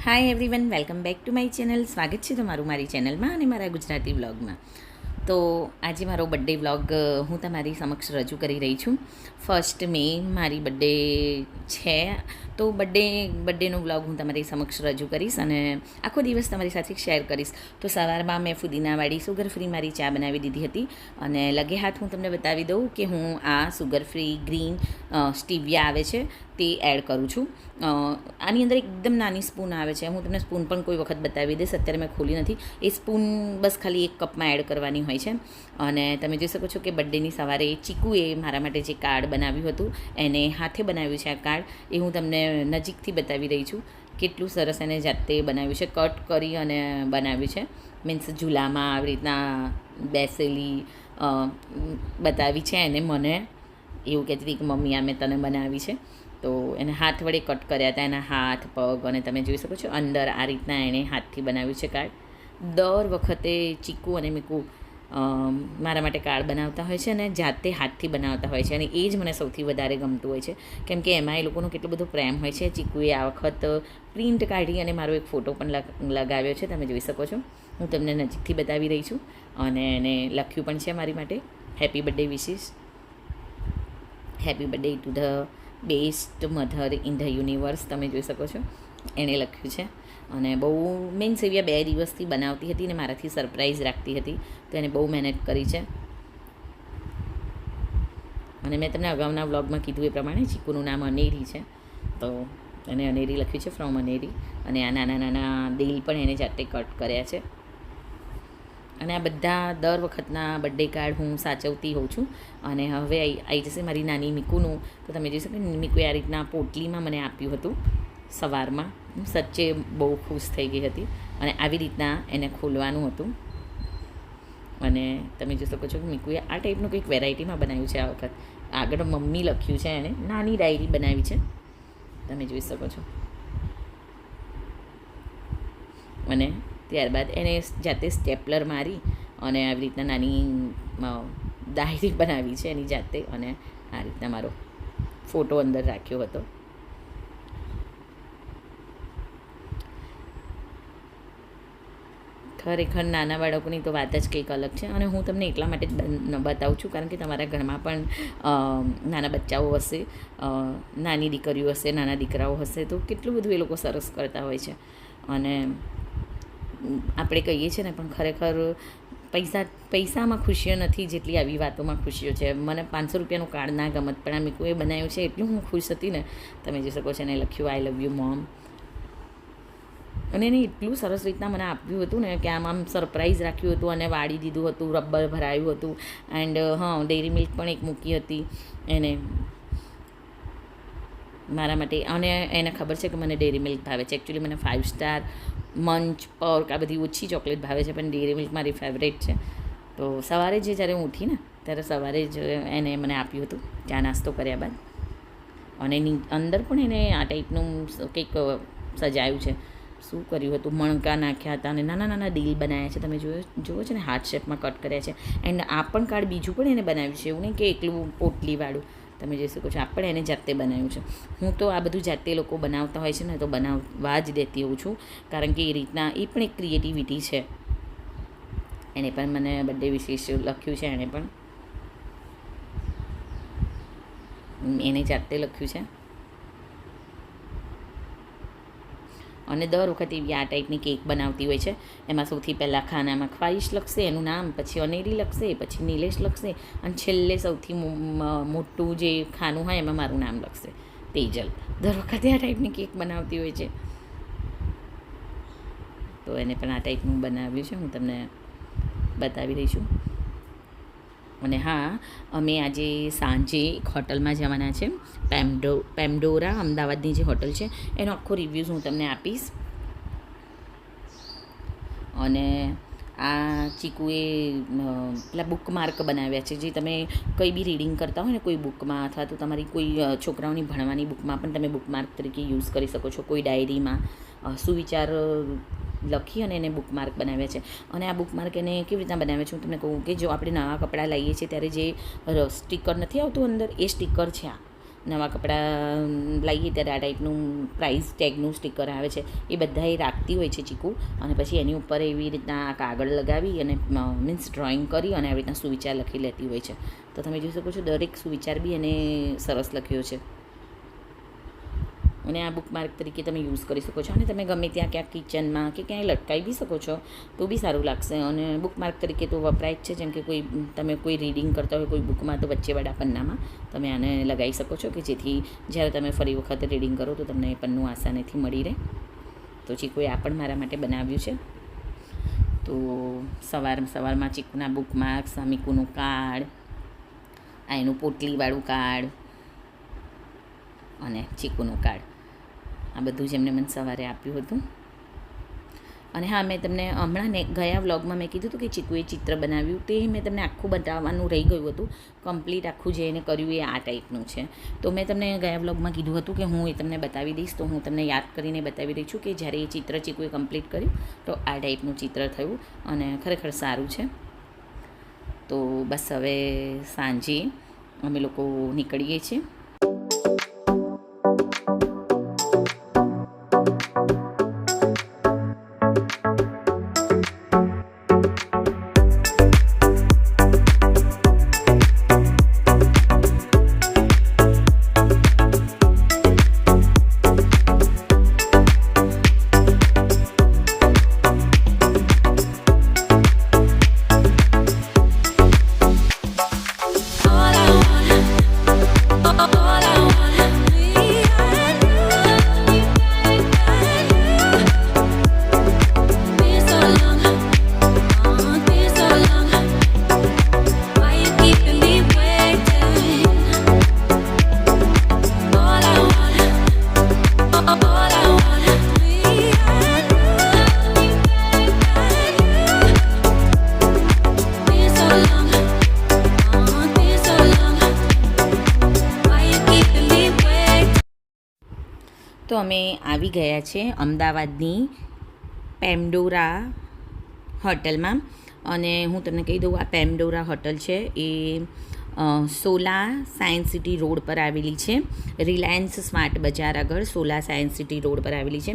Hi everyone welcome back to my channel સ્વાગત છે તમારું મારી ચેનલમાં અને મારા ગુજરાતી વ્લોગમાં તો આજે મારો બર્થડે વ્લોગ હું તમારી સમક્ષ રજૂ કરી રહી છું. ફર્સ્ટ મે મારી બર્થડે છે. તો બર્થડે બર્થડેનો વ્લોગ હું તમારી સમક્ષ રજૂ કરીશ અને આખો દિવસ તમારી સાથે શેર કરીશ. તો સવારમાં મેં ફુદીનાવાળી સુગર ફ્રી મારી ચા બનાવી દીધી હતી અને લગે હાથ હું તમને બતાવી દઉં કે હું આ સુગર ફ્રી ગ્રીન સ્ટીવિયા આવે છે તે એડ કરું છું. આની અંદર એકદમ નાની સ્પૂન આવે છે. હું તમને સ્પૂન પણ કોઈ વખત બતાવી દઈશ, અત્યારે મેં ખોલી નથી. એ સ્પૂન બસ ખાલી એક કપમાં એડ કરવાની હોય છે. અને તમે જોઈ શકો છો કે બર્થડેની સવારે ચીકુએ મારા માટે જે કાર્ડ બનાવ્યું હતું, એને હાથે બનાવ્યું છે આ કાર્ડ. એ હું તમને નજીકથી બતાવી રહી છું. કેટલું સરસ એને જાતે બનાવ્યું છે. કટ કરી અને બનાવ્યું છે. મીન્સ ઝૂલામાં આવી રીતના બેસેલી બતાવી છે એને મને. એવું કહેતી હતી કે, મમ્મી, આ મેં તને બનાવી છે. તો એને હાથ વડે કટ કર્યા હતા. એના હાથ, પગ અને તમે જોઈ શકો છો, અંદર આ રીતના એણે હાથથી બનાવ્યું છે કાર્ડ. દર વખતે ચીકુ અને મીકુ મારા માટે કાર્ડ બનાવતા હોય છે અને જાતે હાથથી બનાવતા હોય છે અને એ જ મને સૌથી વધારે ગમતું હોય છે. કેમ કે એમાં એ લોકોનો કેટલો બધો પ્રેમ હોય છે. ચીકુએ આ વખત પ્રિન્ટ કાઢી અને મારો એક ફોટો પણ લગાવ્યો છે. તમે જોઈ શકો છો. હું તમને નજીકથી બતાવી રહી છું અને એને લખ્યું પણ છે મારી માટે. Happy birthday wishes happy birthday to the best mother in the universe તમે જોઈ શકો છો. એણે લખ્યું છે. અને બહુ મીન્સ એવી બે દિવસથી બનાવતી હતી ને મારાથી સરપ્રાઈઝ રાખતી હતી, તો એને બહુ મહેનત કરી છે. અને મેં તમને અગાઉના વ્લોગમાં કીધું એ પ્રમાણે ચીકુનું નામ અનેરી છે, તો એને અનેરી લખ્યું છે, ફ્રોમ અનેરી. અને આ નાના નાના દિલ પણ એને જાતે કટ કર્યા છે. અને આ બધા દર વખતના બર્થડે કાર્ડ હું સાચવતી હોઉં છું. અને હવે આવી જશે મારી નાની મીકુનું. તો તમે જોઈ શકો મીકુએ આ રીતના પોટલીમાં મને આપ્યું હતું. સવારમાં. હું સચ્ચે બહુ ખુશ થઈ ગઈ હતી અને આવી રીતના એને ખોલવાનું હતું. અને તમે જોઈ શકો છો કે મીકુએ આ ટાઈપનું કંઈક વેરાયટીમાં બનાવ્યું છે આ વખત. આગળ મમ્મી લખ્યું છે એણે નાની ડાયરી બનાવી છે. તમે જોઈ શકો છો. અને ત્યારબાદ એને જાતે સ્ટેપલર મારી અને આવી રીતના નાની ડાયરી બનાવી છે એની જાતે. અને આ રીતના મારો ફોટો અંદર રાખ્યો હતો. ખરેખર નાના બાળકોની તો વાત જ કંઈક અલગ છે અને હું તમને એટલા માટે જ બતાવું છું કારણ કે તમારા ઘરમાં પણ નાના બચ્ચાઓ હશે નાની દીકરીઓ હશે, નાના દીકરાઓ હશે, તો કેટલું બધું એ લોકો સરસ કરતા હોય છે. અને આપણે કહીએ છીએ ને, પણ ખરેખર પૈસા, પૈસામાં ખુશીઓ નથી જેટલી આવી વાતોમાં ખુશીઓ છે. મને પાંચસો રૂપિયાનું કાર્ડ ના ગમત, પણ આ મીકુએ બનાવ્યું છે એટલું હું ખુશ હતી ને. તમે જોઈ શકો છો એને લખ્યું આઈ લવ યુ મોમ અને એને એટલું સરસ રીતના મને આપ્યું હતું ને કે આમ આમ સરપ્રાઈઝ રાખ્યું હતું અને વાળી દીધું હતું, રબર ભરાયું હતું એન્ડ હા ડેરી મિલ્ક પણ એક મૂકી હતી એને. મારા માટે, અને એને ખબર છે કે મને ડેરી મિલ્ક ભાવે છે. એકચ્યુઅલી મને ફાઇવ સ્ટાર મંચ પર્ક આ બધી ઓછી ચોકલેટ ભાવે છે, પણ ડેરી મિલ્ક મારી ફેવરેટ છે. તો સવારે જે જ્યારે હું ઉઠી ને, ત્યારે સવારે જ એને મને આપ્યું હતું. ચા નાસ્તો કર્યા બાદ. અને એની અંદર પણ એને આ ટાઈપનું કંઈક સજાયું છે. શું કર્યું હતું? મણકા નાખ્યા હતા અને નાના નાના દિલ બનાવ્યા છે. તમે જોયો જુઓ છો ને? હાર્ટ શેપમાં કટ કર્યા છે. એન્ડ આ પણ કાર્ડ બીજું પણ એને બનાવ્યું છે. એવું નહીં કે એકલું પોટલીવાળું. તમે જોઈ શકો છો. આ પણ એને જાતે બનાવ્યું છે. હું તો આ બધું જાતે લોકો બનાવતા હોય છે ને, તો બનાવવા જ દેતી હોઉં છું. કારણ કે એ રીતના એ પણ એક ક્રિએટિવિટી છે. એને પણ મને બર્થડે વિશેષ લખ્યું છે. એણે પણ. એને જાતે લખ્યું છે. અને દર વખતે એવી આ ટાઈપની કેક બનાવતી હોય છે. એમાં સૌથી પહેલાં ખાનામાં ખ્વાહિશ લખશે, એનું નામ, પછી અનેરી લખશે, પછી નિલેશ લખશે અને છેલ્લે સૌથી મોટું જે ખાનું હોય એમાં મારું નામ લખશે. તેજલ. દર વખતે આ ટાઈપની કેક બનાવતી હોય છે. તો એને પણ આ ટાઈપનું બનાવ્યું છે. હું તમને બતાવી રહી છું. અને હા, અમે આજે સાંજે એક હોટલમાં જવાના છે. પેમડો, પેમડોરા અમદાવાદની જે હોટલ છે, એનો આખો રિવ્યૂઝ હું તમને આપીશ. અને આ ચીકુએ પેલા બુકમાર્ક બનાવ્યા છે, જે તમે કંઈ બી રીડિંગ કરતા હોય ને કોઈ બુકમાં અથવા તો તમારી કોઈ છોકરાઓની ભણવાની બુકમાં પણ તમે બુકમાર્ક તરીકે યુઝ કરી શકો છો, કોઈ ડાયરીમાં સુવિચાર લખી અને એને બુકમાર્ક બનાવ્યા છે. અને આ બુકમાર્ક એને કેવી રીતના બનાવ્યા છે? હું તમને કહું કે જો આપણે નવા કપડાં લઈએ છીએ, ત્યારે જે સ્ટીકર નથી આવતું અંદર, એ સ્ટીકર છે આ. નવા કપડાં લાવીએ ત્યારે આ ટાઈપનું પ્રાઇસ ટેગનું સ્ટીકર આવે છે. એ બધા એ રાખતી હોય છે ચીકુ. અને પછી એની ઉપર એવી રીતના કાગળ લગાવી અને મીન્સ ડ્રોઈંગ કરી અને આવી રીતના સુવિચાર લખી લેતી હોય છે. તો તમે જોઈ શકો છો, દરેક સુવિચાર બી એને સરસ લખ્યો છે. અને આ બુકમાર્ક તરીકે તમે યુઝ કરી શકો છો. અને તમે ગમે ત્યાં ક્યાંક કિચનમાં કે ક્યાંય લટકાવી બી શકો છો, તો બી સારું લાગશે. અને બુકમાર્ક તરીકે તો વપરાય જ છે, જેમ કે કોઈ, તમે કોઈ રીડિંગ કરતા હોય કોઈ બુકમાં તો વચ્ચેવાળા પન્નામાં તમે આને લગાવી શકો છો કે જેથી જ્યારે તમે ફરી વખત રીડિંગ કરો તો તમને એ પન્નું આસાનીથી મળી રહે. તો ચીકુએ આ પણ મારા માટે બનાવ્યું છે. તો સવાર, સવારમાં ચીકુના બુકમાર્ક સામીકુનું કાર્ડ આ એનું પોટલીવાળું કાર્ડ અને ચીકુનું કાર્ડ આ બધું જ એમને મને સવારે આપ્યું હતું. અને હા, મેં તમને હમણાં ને ગયા વ્લોગમાં મેં કીધું હતું કે ચીકુએ ચિત્ર બનાવ્યું તે મેં તમને આખું બતાવવાનું રહી ગયું હતું. કમ્પ્લીટ આખું જે એને કર્યું એ આ ટાઈપનું છે. તો મેં તમને ગયા વ્લોગમાં કીધું હતું કે હું એ તમને બતાવી દઈશ. તો હું તમને યાદ કરીને બતાવી રહી છું કે જ્યારે એ ચિત્ર ચીકુએ કમ્પ્લીટ કર્યું તો આ ટાઈપનું ચિત્ર થયું અને ખરેખર સારું છે. તો બસ હવે સાંજે અમે લોકો નીકળીએ છીએ. તો અમે આવી ગયા છે અમદાવાદની પેમડોરા હોટલમાં. અને હું તમને કહી દઉં, આ પેમડોરા હોટલ છે. એ સોલા સાયન્સ સિટી રોડ પર આવેલી છે. રિલાયન્સ સ્માર્ટ બજાર આગળ સોલા સાયન્સ સિટી રોડ પર આવેલી છે.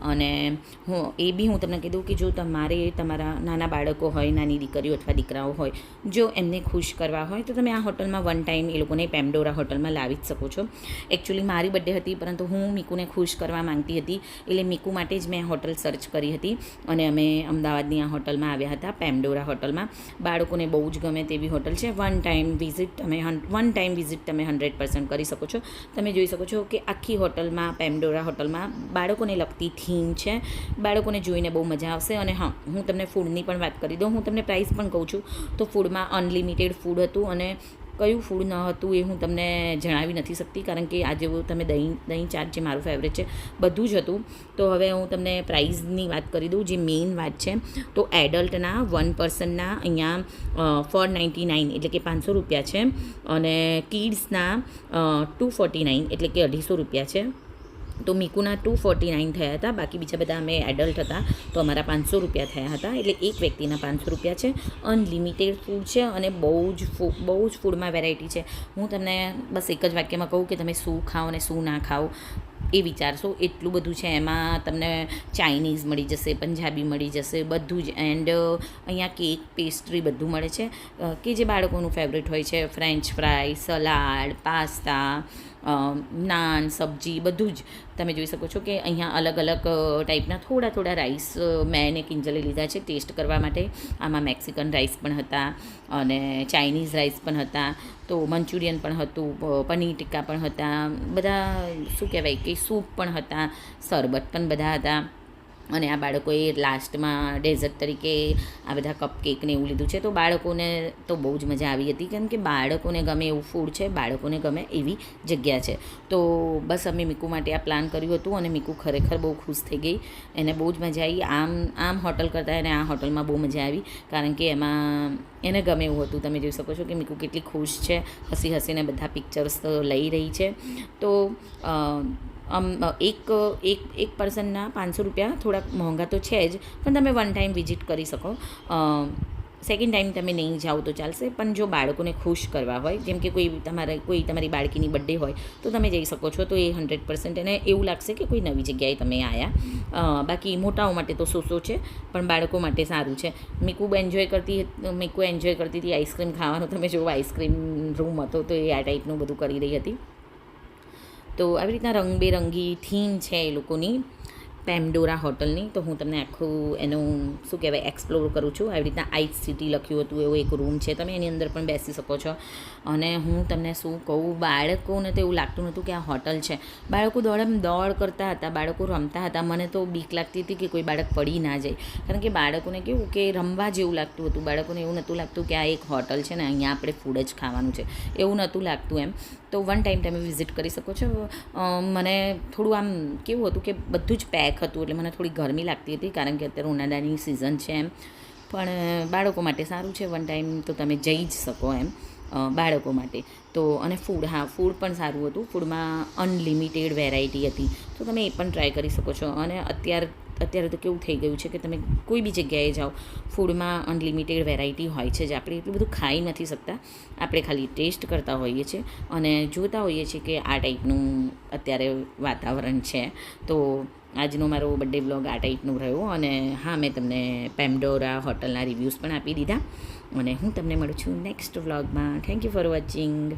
અને હું, એ બી હું તમને કીધું કે જો તમારે તમારા નાના બાળકો હોય, નાની દીકરીઓ અથવા દીકરાઓ હોય, જો એમને ખુશ કરવા હોય, તો તમે આ હોટલમાં વન ટાઈમ એ લોકોને પેમડોરા હોટલમાં લાવી જ શકો છો. એકચ્યુઅલી મારી બર્થડે હતી, પરંતુ હું મીકુને ખુશ કરવા માંગતી હતી, એટલે મીકુ માટે જ મેં હોટલ સર્ચ કરી હતી. અને અમે અમદાવાદની આ હોટલમાં આવ્યા હતા પેમડોરા હોટલમાં. બાળકોને બહુ જ ગમે તેવી હોટલ છે. વન ટાઈમ વિઝિટ તમે વન ટાઈમ વિઝિટ તમે હંડ્રેડ પર્સન્ટ કરી શકો છો. તમે જોઈ શકો છો કે આખી હોટલમાં પેમડોરા હોટલમાં બાળકોને લગતી થીમ છે. બાળકોને જોઈને બહુ મજા આવશે અને હા, હું તમને ફૂડની પણ વાત કરી દઉં. હું તમને પ્રાઇસ પણ કહું છું. તો ફૂડમાં અનલિમિટેડ ફૂડ હતું અને કયું ફૂડ ન હતું એ હું તમને જણાવી નથી શકતી, કારણ કે આજે તમે દહીં દહીં ચાટ જે મારું ફેવરેટ છે, બધું જ હતું. તો હવે હું તમને પ્રાઇઝની વાત કરી દઉં, જે મેઇન વાત છે. તો એડલ્ટના વન પર્સનના અહીંયા ફોર નાઇન્ટી નાઇન એટલે કે પાંચસો રૂપિયા છે અને કિડ્સના ટુ ફોર્ટી નાઇન એટલે કે અઢીસો રૂપિયા છે. તો મીકુના ટુ ફોર્ટી નાઇન થયા હતા. બાકી બીજા બધા અમે એડલ્ટ હતા. તો અમારા પાંચસો રૂપિયા થયા હતા. એટલે એક વ્યક્તિના પાંચસો રૂપિયા છે. અનલિમિટેડ ફૂડ છે અને બહુ જ બહુ જ ફૂડમાં વેરાયટી છે. હું તમને બસ એક જ વાક્યમાં કહું કે તમે શું ખાઓ અને શું ના ખાઓ એ વિચારશો. એટલું બધું છે. એમાં તમને ચાઇનીઝ મળી જશે, પંજાબી મળી જશે, બધું જ. એન્ડ અહીંયા કેક પેસ્ટ્રી બધું મળે છે. કે જે બાળકોનું ફેવરેટ હોય છે. French fry salad pasta naan, સબ્જી બધું જ. તમે જોઈ શકો છો કે અહીંયા અલગ અલગ ટાઈપના થોડા થોડા રાઈસ મેં એને કિંજલે લીધા છે ટેસ્ટ કરવા માટે. આમાં મેક્સિકન રાઈસ પણ હતા અને ચાઇનીઝ રાઈસ પણ હતા. તો મંચુરિયન પણ હતું પનીર ટિક્કા પણ હતા. બધા, શું કહેવાય કે સૂપ પણ હતા, શરબત પણ બધા હતા. અને આ બાળકોએ લાસ્ટમાં ડેઝર્ટ તરીકે આ બધા કપ કેકને એવું લીધું છે. તો બાળકોને તો બહુ જ મજા આવી હતી. કેમ કે બાળકોને ગમે એવું ફૂડ છે, બાળકોને ગમે એવી જગ્યા છે. તો બસ અમે મીકુ માટે આ પ્લાન કર્યું હતું અને મીકુ ખરેખર બહુ ખુશ થઈ ગઈ. એને બહુ જ મજા આવી. આમ આમ હોટલ કરતાં એને આ હોટલમાં બહુ મજા આવી. કારણ કે એમાં એને ગમે એવું હતું. તમે જોઈ શકો છો કે મીકુ કેટલી ખુશ છે. હસી હસીને બધા પિક્ચર્સ લઈ રહી છે. તો આમ એક એક એક પર્સનના પાંચસો રૂપિયા થોડાક મોંઘા તો છે જ, પણ તમે વન ટાઈમ વિઝિટ કરી શકો. સેકન્ડ ટાઈમ તમે નહીં જાઓ તો ચાલશે, પણ જો બાળકોને ખુશ કરવા હોય, જેમ કે કોઈ તમારા, કોઈ તમારી બાળકીની બર્થડે હોય, તો તમે જઈ શકો છો, તો એ હંડ્રેડ પર્સન્ટ એને એવું લાગશે કે કોઈ નવી જગ્યાએ તમે આવ્યા બાકી મોટાઓ માટે તો સોસો છે, પણ બાળકો માટે સારું છે. મેં ખૂબ એન્જોય કરતી મેં ખૂબ એન્જોય કરતી હતી આઈસ્ક્રીમ ખાવાનું, તમે જો આઈસ્ક્રીમ રૂમ હતો, તો એ આ ટાઈપનું બધું કરી રહી હતી. તો આવી રીતના રંગબેરંગી થીમ છે એ લોકોની પેમડોરા હોટલની. તો હું તમને આખું એનું, શું કહેવાય એક્સપ્લોર કરું છું. આવી રીતના આઈસ સિટી લખ્યું હતું, એવો એક રૂમ છે. તમે એની અંદર પણ બેસી શકો છો. અને હું તમને શું કહું, બાળકોને તો એવું લાગતું નહોતું કે આ હોટલ છે. બાળકો દોડ એમ દોડ કરતા હતા, બાળકો રમતા હતા. મને તો બીક લાગતી હતી કે કોઈ બાળક પડી ના જાય. કારણ કે બાળકોને કેવું કે રમવા જેવું લાગતું હતું. બાળકોને એવું નહોતું લાગતું કે આ એક હોટલ છે ને, અહીંયા આપણે ફૂડ જ ખાવાનું છે. એવું નહોતું લાગતું એમ. તો વન ટાઈમ તમે વિઝિટ કરી શકો છો. મને થોડું આમ કેવું હતું કે બધું જ પેક હતું એટલે મને થોડી ગરમી લાગતી હતી કારણ કે અત્યારે ઉનાળાની સિઝન છે એમ. પણ બાળકો માટે સારું છે વન ટાઈમ તો તમે જઈ જ શકો એમ બાળકો માટે. તો, અને ફૂડ હા ફૂડ પણ સારું હતું. ફૂડમાં અનલિમિટેડ વેરાયટી હતી. તો તમે એ પણ ટ્રાય કરી શકો છો. અને અત્યાર અત્યારે તો કેવું થઈ ગયું છે કે તમે કોઈ બી જગ્યાએ જાઓ ફૂડમાં અનલિમિટેડ વેરાયટી હોય છે જે આપણે એટલું બધું ખાઈ નથી શકતા. આપણે ખાલી ટેસ્ટ કરતા હોઈએ છીએ અને જોતા હોઈએ છીએ કે આ ટાઈપનું અત્યારે વાતાવરણ છે. તો આજનો મારો બર્થડે બ્લોગ આ ટાઈપનું રહ્યો અને હા, મેં તમને પેમડોરા હોટલના રિવ્યૂઝ પણ આપી દીધા. અને હું તમને મળું છું નેક્સ્ટ વ્લોગમાં થેન્ક યુ ફોર વોચિંગ